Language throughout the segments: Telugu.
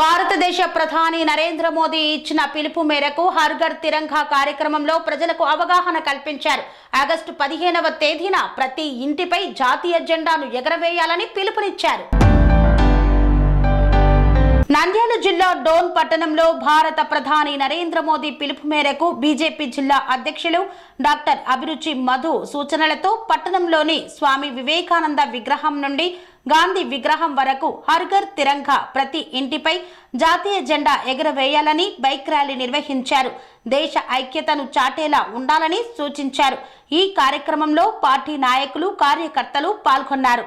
భారతదేశ ప్రధాని నరేంద్ర మోదీ ఇచ్చిన పిలుపు మేరకు హర్ఘర్ తిరంగా కార్యక్రమంలో ప్రజలకు అవగాహన కల్పించారు. ఆగస్టు పదిహేనవ తేదీన ప్రతి ఇంటిపై జాతీయ జెండాను ఎగరవేయాలని పిలుపునిచ్చారు. జిల్లా డోన్ పట్టణంలో భారత ప్రధాని నరేంద్ర మోదీ పిలుపు మేరకు బీజేపీ జిల్లా అధ్యక్షులు డాక్టర్ అభిరుచి మధు సూచనలతో పట్టణంలోని స్వామి వివేకానంద విగ్రహం నుండి గాంధీ విగ్రహం వరకు హర్ఘర్ తిరంగా ప్రతి ఇంటిపై జాతీయ జెండా ఎగురవేయాలని బైక్ ర్యాలీ నిర్వహించారు. దేశ ఐక్యతను చాటేలా ఉండాలని సూచించారు. ఈ కార్యక్రమంలో పార్టీ నాయకులు కార్యకర్తలు పాల్గొన్నారు.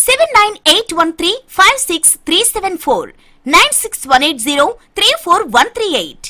seven nine eight one three five six three seven four nine six one eight zero three four one three eight